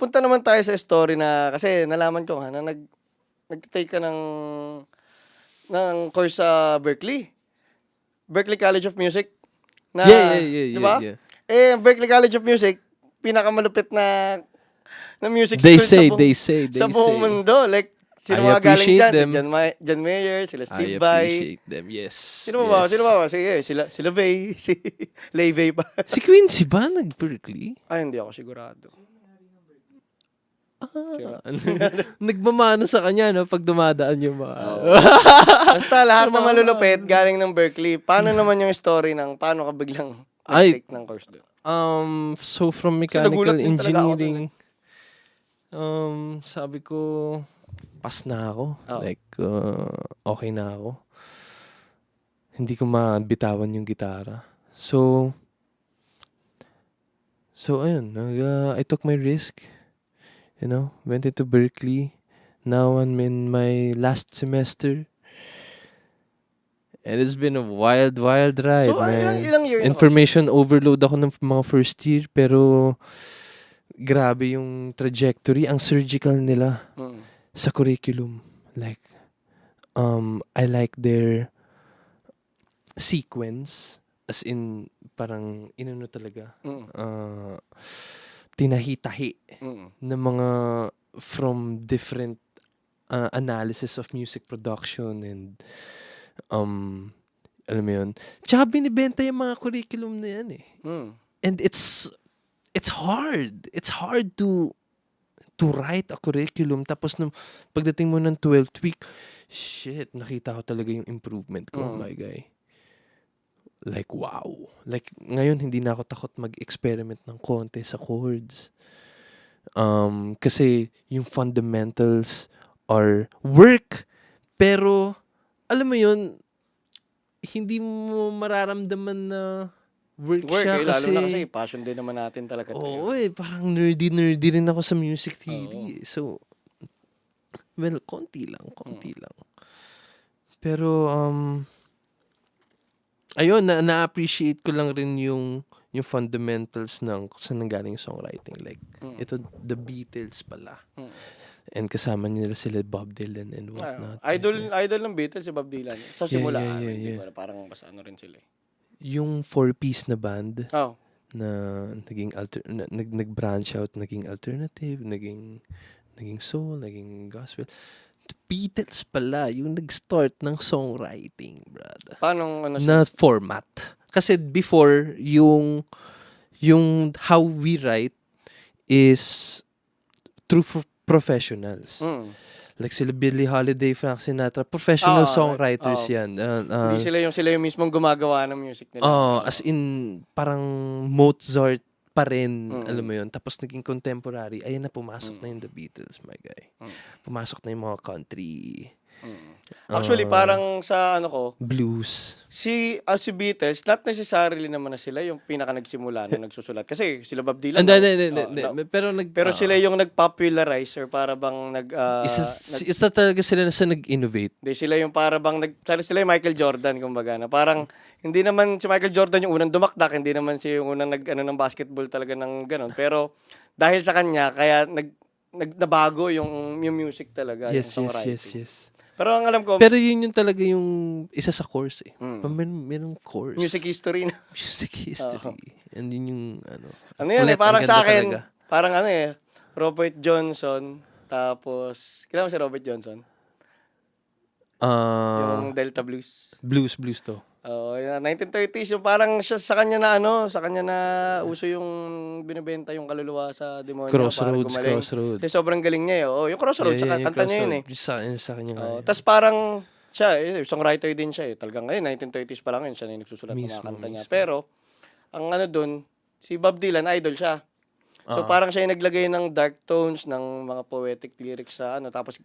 punta naman tayo sa story na, kasi nalaman ko nga na nag, nag-take ka ng, ng course sa Berkeley. Berkeley College of Music. Na, yeah, yeah, yeah, di ba? yeah, yeah. Eh, Berkeley College of Music, pinakamalupit na na music They school say, sa, buong, they say, they sa buong say. mundo. Like, sino I mga galing dyan? them. Si John, Ma- John Mayer, sila I Steve Vai. appreciate them, yes. Sino ba ba? yes. Sino ba? Sige, sila, sila Vay, si Lay Vay pa. Si Quincy ba nag-Berkeley? Ay, hindi ako sigurado. Sira. Nagmamano sa kanya, no? Pag dumadaan yung mga... Basta lahat ng malulupit galing ng Berkeley. Paano naman yung story ng paano ka biglang Ay. take ng course doon? Um, so from nagulat mechanical din talaga ako dun, engineering, um, sabi ko, pas na ako. Oo. Like, uh, okay na ako. Hindi ko mabitawan yung gitara. So, so ayun, nag, uh, I took my risk. You know, went into Berkeley. Now I'm in my last semester. And it's been a wild, wild ride, So, man. ilang, ilang year Information overload ako ng mga first year pero grabe yung trajectory, ang surgical nila? Mm. sa curriculum. Like um I like their sequence as in parang inano talaga Mm. uh, tinahitahi Mm. ng mga from different uh, analysis of music production and um alam mo yun. Tsaka binibenta yung mga curriculum na yan eh. Mm. And it's it's hard. It's hard to to write a curriculum tapos nung pagdating mo ng 12th week, shit, nakita ko talaga yung improvement ko, Mm. my guy. Like, wow. Like, ngayon, hindi na ako takot mag-experiment ng konti sa chords. Um, kasi yung fundamentals are work, pero, alam mo yun, hindi mo mararamdaman na work, Work, siya eh, lalo kasi, na kasi passion din naman natin talaga. to, Oo eh. eh, parang nerdy-nerdy rin ako sa music theory. eh. So, well, konti lang, konti lang. Pero, um, ayun, na, na-appreciate ko lang rin yung yung fundamentals ng kung saan nanggaling yung songwriting. Like, Mm. ito, The Beatles pala. Mm. And kasama nila sila Bob Dylan and whatnot. idol idol ng Beatles si Bob Dylan. Sa Yeah, simula, yeah, yeah, yeah. alam, parang mas ano rin sila. eh. Yung four-piece na band, Oh, na naging alter na, nag nag-branch out naging alternative naging naging soul naging gospel Beatles pala yung nag-start ng songwriting brother paano ano siya? na format kasi before yung yung how we write is through pro- professionals Mm. like sila Billie Holiday Frank Sinatra professional Oo, songwriters oo. yan Uh, uh, Hindi sila yung sila yung mismong gumagawa ng music nila. Oh, as in parang Mozart pa rin, Mm. alam mo 'yun. Tapos naging contemporary, ayun na pumasok Mm. na yung The Beatles, my guy. Mm. Pumasok na yung mga country Mm. Actually, Ah. parang sa ano ko, blues. si ah, si Beatles, not necessarily naman na sila yung pinaka nagsimula na nagsusulat. Kasi sila Bob Dylan. Hindi, hindi, hindi, no? Pero nag Pero ah, sila yung nag-popularize or para bang nag... ah, isa, nag- isa talaga sila na sa nag-innovate. Hindi, sila yung para bang nag sila- yung Michael Jordan kumbaga na parang hindi naman si Michael Jordan yung unang dumakdak, hindi naman siya yung unang nag ano ng basketball talaga ng ganun. Pero dahil sa kanya kaya nag nag nabago yung yung music talaga, Yes, yung yes, songwriting. yes, yes. Pero ang alam ko, Pero yun yung talaga yung isa sa course eh. Mm. Meron, merong course. music history na. Music history. And yun yung ano. Ano yun eh, Kulit, parang ang sa akin, talaga. parang ano eh, Robert Johnson, tapos, kilala mo si Robert Johnson? Ah, yung Delta Blues. blues, blues to. Oo, yun, 1930s, yung parang siya sa kanya na ano, sa kanya na uso yung binibenta yung kaluluwa sa demonyo. para Crossroads, gumaling. crossroads. Kasi sobrang galing niya eh. Oo, yung Crossroads, Yeah, saka kanta niya yun eh. Sa, sa kanya nga. Oo, yun. Tapos parang siya, eh, songwriter din siya eh. Talagang ngayon, 1930s pa lang yun, siya na yung nagsusulat ng Mismo, mga kanta niya. mismo. Pero, ang ano dun, si Bob Dylan, idol siya. So Ah. parang siya yung naglagay ng dark tones, ng mga poetic lyrics sa ano, tapos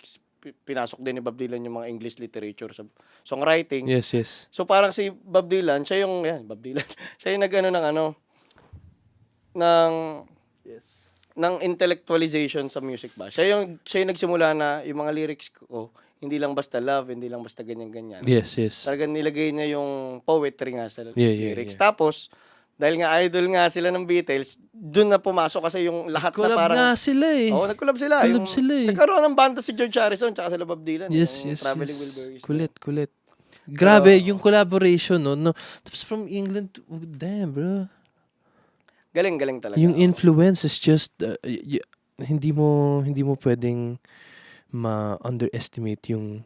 pinasok din ni Bob Dylan yung mga English literature sa songwriting. Yes, yes. So parang si Bob Dylan, siya yung yan, Bob Dylan. siya yung nagano ng ano ng Yes. ng intellectualization sa music ba. Siya yung siya yung nagsimula na yung mga lyrics ko, hindi lang basta love, hindi lang basta ganyan ganyan. Yes, yes. Talagang nilagay niya yung poetry nga sa Yeah, yeah, lyrics. yeah. Tapos Dahil nga idol nga sila ng Beatles, dun na pumasok kasi yung lahat na Collab parang... nga sila eh. Oo, nag-collab sila. Collab yung, sila eh. Nagkaroon ng banda si George Harrison tsaka sila Bob Dylan. yes, yung yes, Traveling yes. Wilburys. Kulit, kulit. Grabe, Pero- yung collaboration, no? no tapos from England, to, oh, damn, bro. Galing, galing talaga. Yung influence is just, uh, y- y- hindi mo, hindi mo pwedeng ma-underestimate yung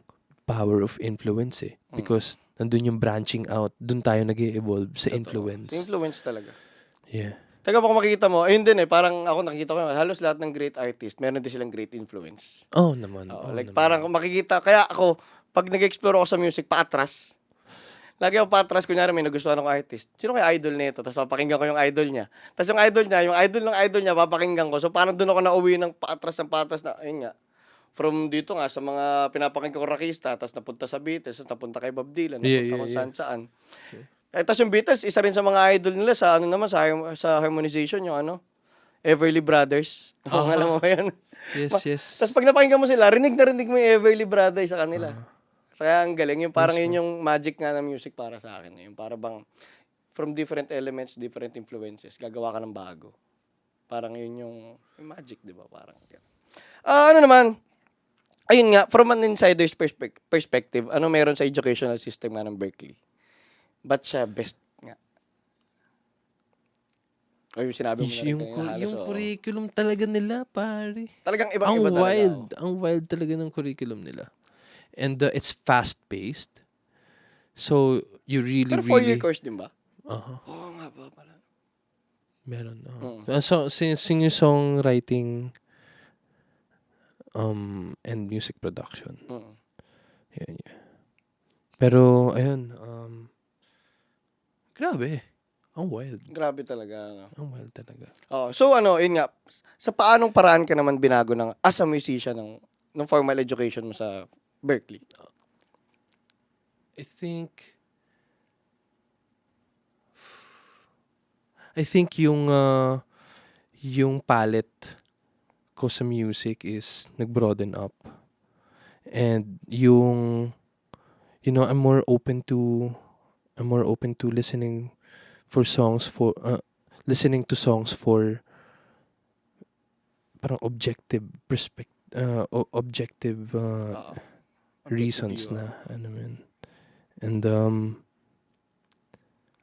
power of influence eh. Mm. Because nandun yung branching out, dun tayo nag evolve sa Totoo. influence. Influence talaga. Yeah. Taga kung makikita mo, ayun din eh, parang ako nakikita ko, halos lahat ng great artist, meron din silang great influence. Oh, naman. Oo, oh, like naman. parang kung makikita, kaya ako, pag nag-explore ako sa music, paatras. Lagi ako paatras, kunyari may nagustuhan akong artist. Sino kaya idol nito? Tapos papakinggan ko yung idol niya. Tapos yung idol niya, yung idol ng idol niya, papakinggan ko. So parang doon ako nauwi ng paatras ng paatras na, ayun nga. From dito nga, sa mga pinapakinggan ko rakista, tapos napunta sa Beatles, tapos napunta kay Bob Dylan, napunta Yeah, yeah, kung yeah. saan saan. Eh, tapos yung Beatles, isa rin sa mga idol nila sa ano naman, sa, sa harmonization, yung ano, Everly Brothers. Kung Aha. alam mo ba yun? Yes, Ma- yes. Tapos pag napakinggan mo sila, rinig na rinig mo yung Everly Brothers sa kanila. So, Kaya ang galing. Yung parang yun yung magic nga ng music para sa akin. Yung para bang from different elements, different influences, gagawa ka ng bago. Parang yun yung, yung magic, di ba? Parang yan. Ah, ano naman, ayun nga, from an insider's perspec- perspective, ano meron sa educational system nga ng Berkeley? Ba't siya best nga? O yung sinabi mo na rin yung, kanina, halos, yung oo. curriculum talaga nila, pare. Talagang ang ibang-iba talaga. wild. oo. Ang wild talaga ng curriculum nila. And uh, it's fast-paced. So, you really, Pero four-year really... course din ba? Uh-huh. Oo nga ba pala. Meron. Mm. Uh, so, sing, sing songwriting um, and music production. Mm. Yan, yan. Pero, ayun, um, grabe. Ang wild. Grabe talaga. Ano. Ang wild talaga. Oh, so ano, yun nga, sa paanong paraan ka naman binago ng as a musician ng ng formal education mo sa Berkeley? I think I think yung uh, yung palette ko sa music is nag-broaden up. And yung you know, I'm more open to I'm more open to listening for songs for uh, listening to songs for parang objective perspective uh, objective uh, Oo. reasons view, na ano man. And um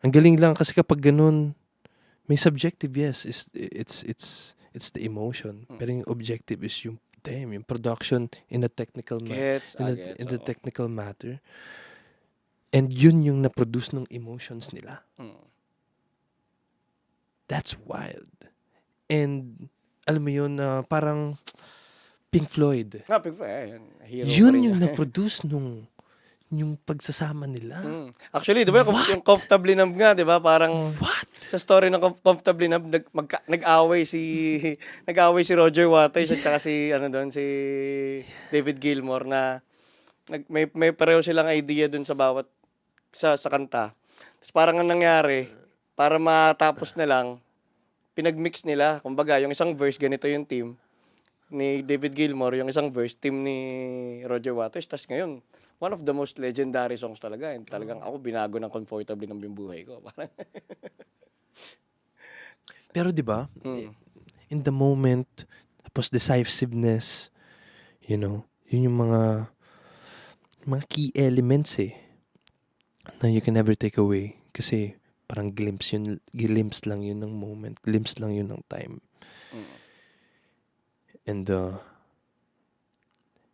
ang galing lang kasi kapag ganun may subjective yes is it's it's it's the emotion Mm. pero yung objective is yung damn yung production in a technical ma- Gets, in, ah, a, gets, in the oo. technical matter and yun yung na-produce ng emotions nila Mm. that's wild and alam mo yun na parang Pink Floyd Nga, Pink Floyd, yun, hero yung na-produce nung yung pagsasama nila. Mm. Actually, di ba, yung, yung Comfortably Numb nga, di ba, parang What? sa story ng Com- Comfortably Numb, nag, magka, nag-away si, nag-away si Roger Waters at saka si, ano doon, si David Gilmour na, nag, may, may pareho silang idea doon sa bawat, sa, sa kanta. Tapos parang ang nangyari, para matapos na lang, pinag-mix nila. Kumbaga, yung isang verse, ganito yung team ni David Gilmour, yung isang verse, team ni Roger Waters. Tapos ngayon, one of the most legendary songs talaga. And talagang ako, binago ng comfortably ng buhay ko. Parang, Pero 'di ba? Mm. In the moment, tapos decisiveness, you know, yun yung mga mga key elements eh na you can never take away kasi parang glimpse yun glimpse lang yun ng moment glimpse lang yun ng time Mm. and uh,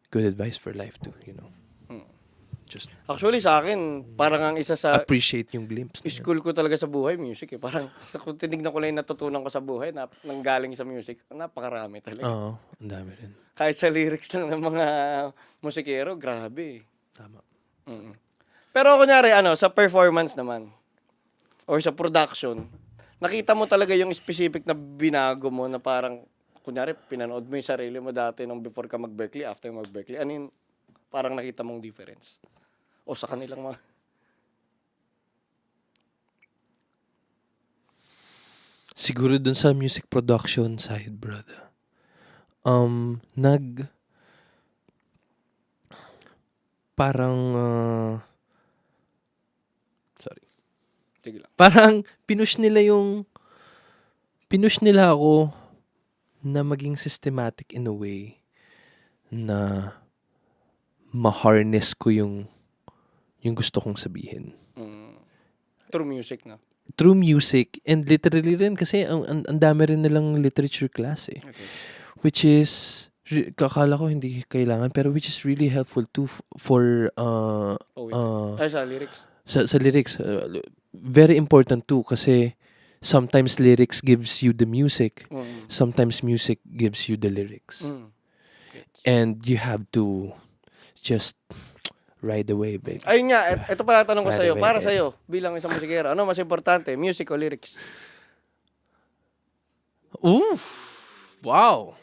good advice for life too you know. Just Actually, sa akin, parang ang isa sa appreciate yung glimpse na yun. school ko talaga sa buhay, music eh. Parang sa kung tinignan ko lang yung natutunan ko sa buhay, na, nanggaling sa music, napakarami talaga. oo ang dami rin Kahit sa lyrics lang ng mga musikero, grabe eh. tama Mm. Pero kunyari, ano, sa performance naman, or sa production, nakita mo talaga yung specific na binago mo na parang, kunyari, pinanood mo yung sarili mo dati nung before ka mag-Berkeley, after mag-Berkeley, ano yung parang nakita mong difference? O sa kanilang mga... Siguro dun sa music production side, brother. Um, nag... Parang... uh, sorry. Sige lang. Parang pinush nila yung pinush nila ako na maging systematic in a way na ma-harness ko yung yung gusto kong sabihin. Mm. True music, no? Through music and literally rin kasi ang, ang, ang dami rin nilang literature class eh. Okay. Which is kakala ko hindi kailangan pero which is really helpful too for uh, Oh, wait. uh, Ay, sa lyrics. sa, sa lyrics, uh, very important too kasi sometimes lyrics gives you the music, Mm. sometimes music gives you the lyrics. Mm. And you have to just ride the wave, baby. Ayun nga, et- ito pala tanong ko sa'yo. away, Para eh. sa'yo, bilang isang musikero, ano mas importante, music o lyrics? Ooh! Wow!